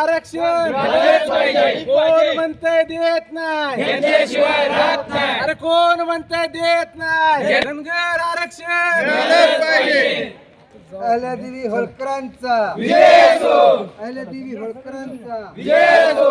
आरक्षण. कोण म्हणतंय देत नाही. अरे कोण म्हणतंय देत नाही? धनगर आरक्षण. अहिल्यादेवी होळकरांचा. अहिल्यादेवी होळकरांचा. विजय असो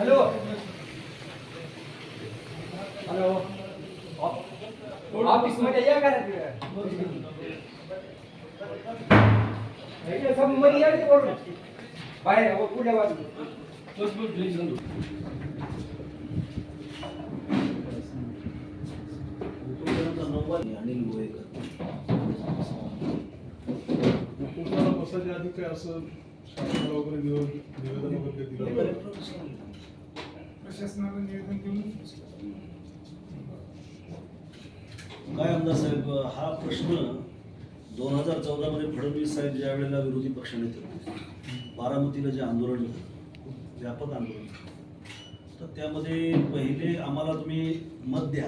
हॅलो. हॅलो. ऑफिसमध्ये या का मध्ये या रे बोलू. बाहेर पुढल्या बाजूला. अनिल बसायच्या आधी काय असं शासनाला वगैरे निवेदन वगैरे हे दिलं. प्रशासनाला निवेदन देऊन काय आमदार साहेब हा प्रश्न दोन हजार चौदा मध्ये फडणवीस साहेब ज्या वेळेला विरोधी पक्षनेते होते बारामतीला जे आंदोलन झालं व्यापक आंदोलन तर त्यामध्ये पहिले आम्हाला तुम्ही मत द्या.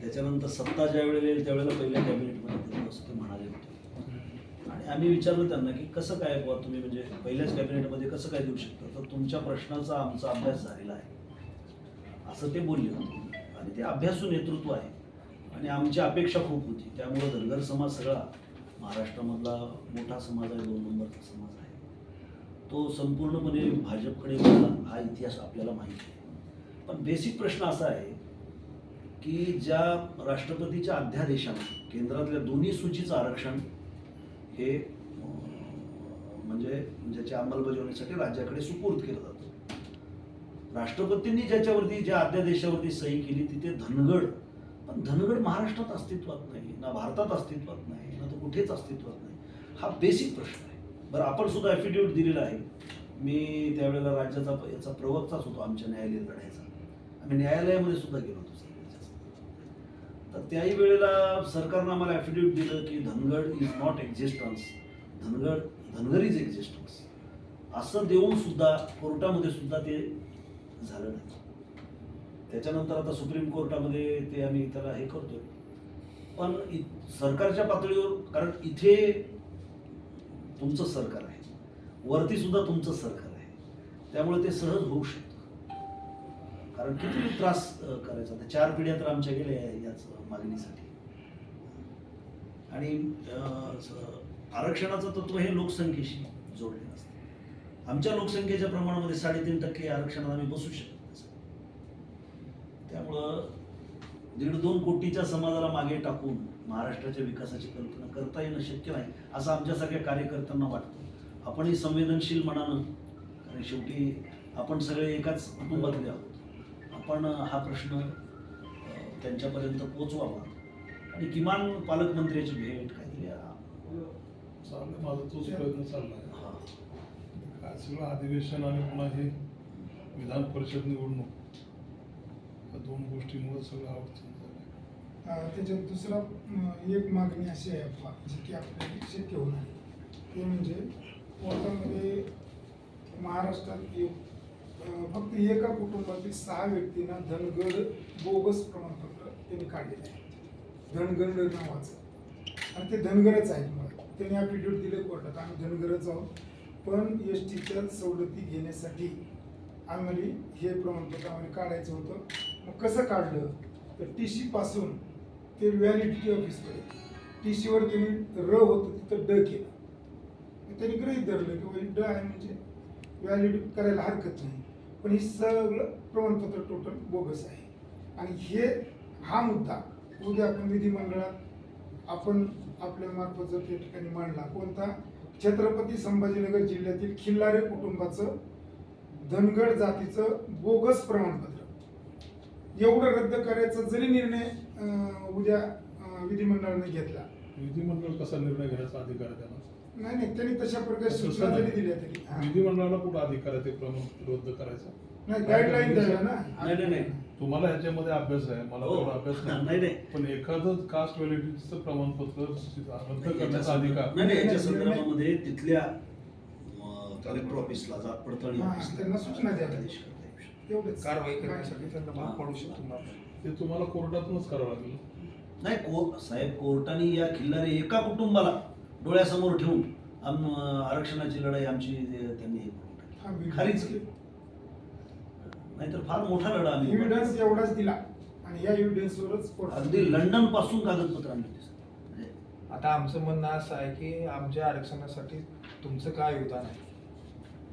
त्याच्यानंतर सत्ता ज्या वेळेला येईल त्यावेळेला पहिल्या कॅबिनेटमध्ये देतो असं ते म्हणाले होते. आणि आम्ही विचारलं त्यांना की कसं काय बुवा तुम्ही म्हणजे पहिल्याच कॅबिनेटमध्ये कसं काय देऊ शकता? तर तुमच्या प्रश्नाचा आमचा अभ्यास झालेला आहे. असं ते बोलले होते. आणि ते अभ्यासू नेतृत्व आहे. आणि आमची अपेक्षा खूप होती. त्यामुळं धनगर समाज सगळा महाराष्ट्रामधला मोठा समाज आहे दोन नंबरचा समाज आहे. तो संपूर्णपणे भाजपकडे वळला हा इतिहास आपल्याला माहिती आहे. पण बेसिक प्रश्न असा आहे की ज्या राष्ट्रपतीच्या अध्यादेशाने केंद्रातल्या दोन्ही सूचीचं आरक्षण हे म्हणजे ज्याच्या अंमलबजावणीसाठी राज्याकडे सुपूर्द केलं जातं. राष्ट्रपतींनी ज्याच्यावरती ज्या अध्यादेशावरती सही केली तिथे धनगड. पण धनगड महाराष्ट्रात अस्तित्वात नाही ना भारतात अस्तित्वात नाही ना तो कुठेच अस्तित्वात नाही. हा बेसिक प्रश्न आहे. बरं आपण सुद्धा ॲफिडेविट दिलेला आहे. मी त्यावेळेला राज्याचा याचा प्रवक्ताच होतो आमच्या न्यायालयीन लढायचा. आम्ही न्यायालयामध्ये सुद्धा गेलो होतो तर त्याही वेळेला सरकारनं आम्हाला ॲफिड्यूट दिलं की Dhangad is not existence Dhangad Dhangar is existence असं देऊन सुद्धा कोर्टामध्ये सुद्धा ते झालं नाही. त्याच्यानंतर आता सुप्रीम कोर्टामध्ये ते आम्ही त्याला हे करतोय. पण इ- सरकारच्या पातळीवर कारण इथे तुमचं सरकार आहे. वरती सुद्धा तुमचं सरकार आहे. त्यामुळे ते सहज होऊ शकतं. कारण किती त्रास करायचा? तर चार पिढ्या तर आमच्या गेल्या याच मागणीसाठी. आणि आरक्षणाचं तत्व हे लोकसंख्येशी जोडलेलं असतं. आमच्या लोकसंख्येच्या प्रमाणामध्ये साडेतीन टक्के आरक्षणात आम्ही बसू शकत नाही त्यामुळं दीड दोन कोटीच्या समाजाला मागे टाकून महाराष्ट्राच्या विकासाची कल्पना करता येणं शक्य नाही असं आमच्यासारख्या कार्यकर्त्यांना वाटतं. आपणही संवेदनशील मनानं कारण शेवटी आपण सगळे एकाच कुटुंबातले आहोत. आपण हा प्रश्न त्यांच्यापर्यंत पोचवावा. आणि किमान पालकमंत्र्याची भेट काहीतरी माझा तोच प्रयत्न हा. काय सगळं अधिवेशन आणि पुन्हा हे विधान परिषद निवडणूक या दोन गोष्टीमुळे सगळं अडचण त्याच्यात दुसरा एक मागणी अशी आहे अप्पा, जी की आपल्याला शक्य होणार आहे. ते म्हणजे पोर्टलमध्ये महाराष्ट्रात एक फक्त एका कुटुंबातील सहा व्यक्तींना धनगड बोगस प्रमाणपत्र त्यांनी काढलेलं आहे. धनगड नावाचं. आणि ते धनगरच आहेत मला त्यांनी ॲफिडेविट दिले कोर्टात. आम्ही धनगरच आहोत. पण एस टीच्या सवलती घेण्यासाठी आम्हाला हे प्रमाणपत्र आम्हाला काढायचं होतं. मग कसं काढलं? तर टी सीपासून ते व्हॅलिडिटी ऑफिसकडे टी सीवर त्यांनी र होतं तिथं ड केलं. त्यांनी गृहीत धरलं की बाई ड आहे म्हणजे व्हॅलिडिटी करायला हरकत नाही. पण हे सगळं प्रमाणपत्र टोटल बोगस आहे. आणि हे हा मुद्दा उद्या आपण विधिमंडळात आपण आपल्या मार्फत जर त्या ठिकाणी मांडला कोणता? छत्रपती संभाजीनगर जिल्ह्यातील खिल्लारे कुटुंबाचं धनगड जातीचं बोगस प्रमाणपत्र. एवढं रद्द करायचा जरी निर्णय उद्या विधिमंडळाने घेतला. विधिमंडळ कसा निर्णय घेण्याचा अधिकार आहे त्यांना नाही नाही त्यांनी तशा प्रकारे सूचना नाही. जरी दिल्या तरी. विधिमंडळाला कुठं अधिकार आहे ते प्रमाण रद्द करायचा? नाही गाईडलाईन द्यायला ना. नाही नाही नाही. तुम्हाला ह्याच्यामध्ये अभ्यास आहे मला हो. तेवढा अभ्यास नाही, नाही नाही. पण एखादं कास्ट व्हॅलिडिटीचं प्रमाणपत्र रद्द करण्याचा अधिकार नाही नाही, याच्या संदर्भामध्ये तिथल्या कलेक्टर ऑफिसला जात पडताळणी त्यांना सूचना द्या. आदेश करता येऊ शकतो. एवढंच कारवाई करण्यासाठी त्यांना भाग पाडू शकतो. ते तुम्हाला कोर्टातूनच करावं लागेल नाही को साहेब कोर्टाने या खिल्लारे एका कुटुंबाला डोळ्यासमोर ठेवून आरक्षणाची लढाई आमची त्यांनी हे करून टाकली. evidence. खारीच केली. नाहीतर फार मोठा लढा आम्ही उभा एव्हिडन्स. एवढाच दिला आणि या एव्हिडन्सवरच कोर्ट अगदी लंडनपासून कागदपत्र आणली होती, सर. म्हणजे आता आमचं म्हणणं असं आहे की आमच्या आरक्षणासाठी तुमचं काय योगदान आहे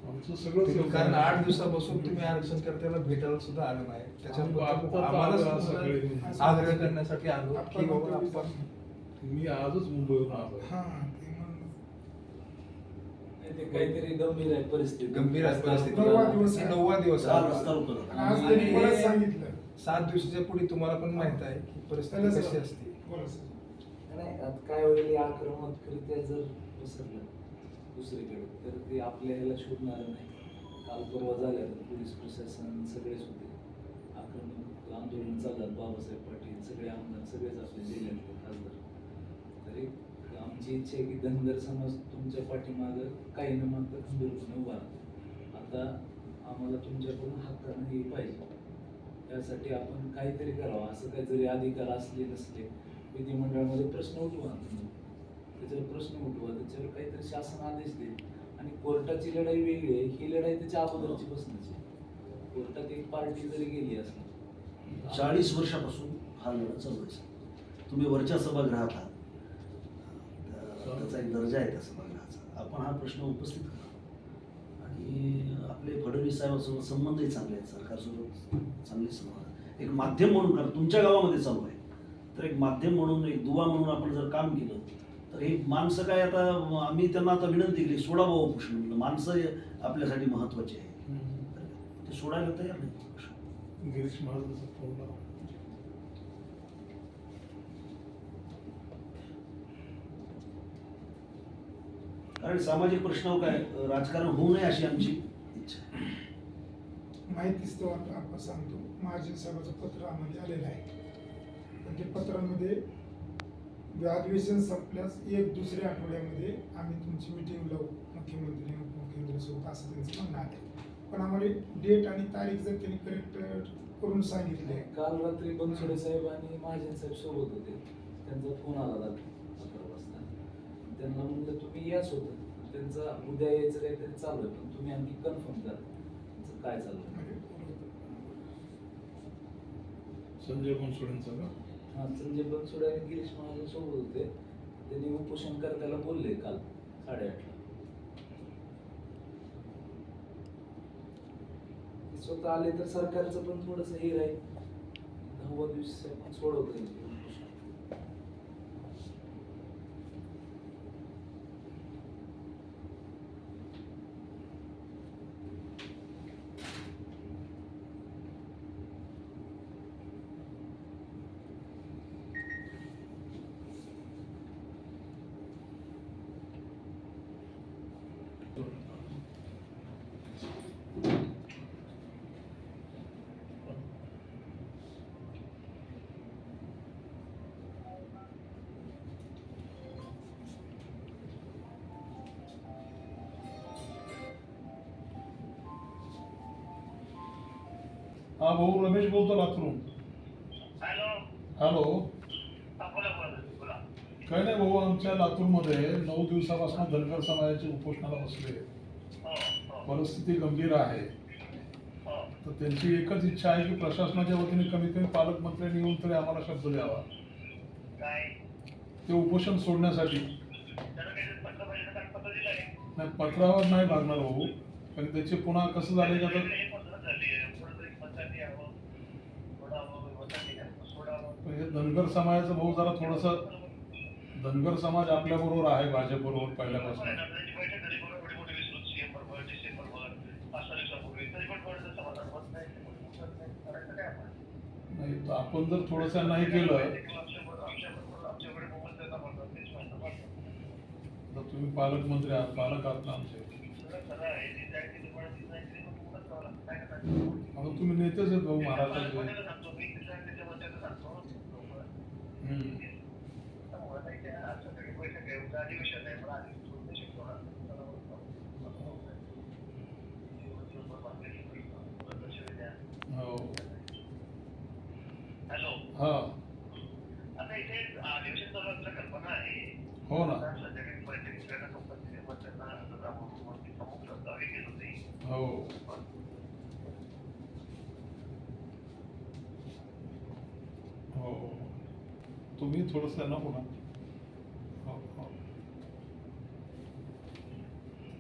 आमचं सगळं कारण आठ दिवसापासून तुम्ही आरक्षण कर्त्याला भेटायला सुद्धा आलो नाही त्याच्याबद्दल आम्हाला आग्रह सुद्धा सगळे- आग्रह करण्यासाठी आलो की बाबा आपण मी आजच मुंबईवरून आलो हा. ते काहीतरी गंभीर आहे परिस्थिती. गंभीर आहे परिस्थिती. नववा दिवस आहे. नववा दिवस आहे. रस्ता रोखला. आणि आज त्यांनी आणि परत सांगितलं. सात दिवसाच्या पुढे तुम्हाला पण माहीत आहे की परिस्थिती त्याला कशी असते. बोला सर. नाही आता काय होईल आक्रमकरित्या जर पसरलं दुसरीकडे तर ते आपल्या ह्याला शोधणार नाही. काल परवा झाल्या तर पोलीस प्रशासन सगळेच होते. आक्रमक आंदोलन चालतात. बाबासाहेब पाटील सगळे आमदार सगळेच आपले जिल्ह्यातले खासदार. तरी आमची इच्छा आहे की धनगर समाज तुमच्या पाठीमागं काही न मागता खंबीरपणे उभा आता आम्हाला तुमच्याकडून हक्कानं हे पाहिजे. त्यासाठी आपण काहीतरी करावं असं काही जरी अधिकार असले नसले विधिमंडळामध्ये प्रश्न उठवा तुम्ही. त्याच्यावर प्रश्न उठवा त्याच्यावर काहीतरी शासन आदेश देईल आणि कोर्टाची लढाई वेगळी आहे ही लढाई त्याच्या अगोदरची बसण्याची कोर्टात एक पार्टी जरी गेली असली. चाळीस वर्षापासून हा लढा चालू आहे. तुम्ही वरच्या सभागृहात आहात. त्याचा एक दर्जा आहे त्या सभागृहाचा आपण हा प्रश्न उपस्थित करा आणि आपले फडणवीस साहेबांसोबत संबंधही चांगले आहेत. सरकारसोबत चांगले संबंध. एक माध्यम म्हणून कारण तुमच्या गावामध्ये चालू आहे. तर एक माध्यम म्हणून एक दुवा म्हणून आपण जर काम केलं तर हे माणसं काय आता आम्ही त्यांना आता विनंती केली सोडा बाबा उपोषण म्हणलं. माणसं आपल्यासाठी महत्वाची आहे ते सोडायला तयार नाही. गिरीश महाजनचा फोन लावा कारण सामाजिक प्रश्नावर काय राजकारण होऊ नये अशी आमची इच्छा. माहितीच तो आता आपण सांगतो. महाजन साहेबाचं पत्र आम्हाला आलेलं आहे. पण ते पत्रामध्ये अधिवेशन संपल्यास एक दुसऱ्या आठवड्यामध्ये आम्ही तुमची मिटिंग लावू मुख्यमंत्री उपमुख्यमंत्र्यांसोबत असं त्यांचं म्हणणं आहे. पण आम्हाला डेट आणि तारीख जर त्यांनी करेक्ट करून सांगितले काल रात्री बनसोडे साहेब आणि महाजन साहेब सोबत होते. त्यांचा फोन आला त्यांना म्हणलं तुम्ही याच होतं त्यांचा उद्या यायचं काहीतरी चालू आहे पण तुम्ही आणखी कन्फर्म करा. त्यांचं काय चालू आहे. संजय बनसोडेंचा का? हा संजय बनसोडे आणि गिरीश महाजन सोबत होते. त्यांनी उपोषण करताना बोलले काल साडेआठला. स्वतः आले तर सरकारचं पण थोडस हे राहील. दहावा दिवस सोडवता येईल हा भाऊ रमेश बोलतो लातूरून हॅलो. काय नाही भाऊ आमच्या लातूरमध्ये नऊ दिवसापासून धनगर समाजाचे उपोषणाला बसले. परिस्थिती गंभीर आहे. तर त्यांची एकच इच्छा आहे की प्रशासनाच्या वतीने कमीत कमी पालकमंत्र्यांनी येऊन तरी आम्हाला शब्द द्यावा. ते उपोषण सोडण्यासाठी. नाही पत्रावर नाही लागणार भाऊ. कारण त्याचे पुन्हा कसं झाले का तर म्हणजे धनगर समाजाचं भाऊ जरा थोडस धनगर समाज आपल्या बरोबर आहे भाजप बरोबर पहिल्यापासून. नाही तर आपण जर थोडस नाही केलं तर तुम्ही पालकमंत्री आहात पालक आहात ना आमचे तुम्ही नेतेच आहेत भाऊ महाराष्ट्राचे हॅलो हा. आता इथे अधिवेशन कल्पना आहे हो ना संध्याकाळी हो सगळ्या कंपनीचे मग त्यांना आता जाऊन वरती प्रमुख प्रस्तावही केलं होते हो हो तुम्ही थोडंसं त्यांना पुन्हा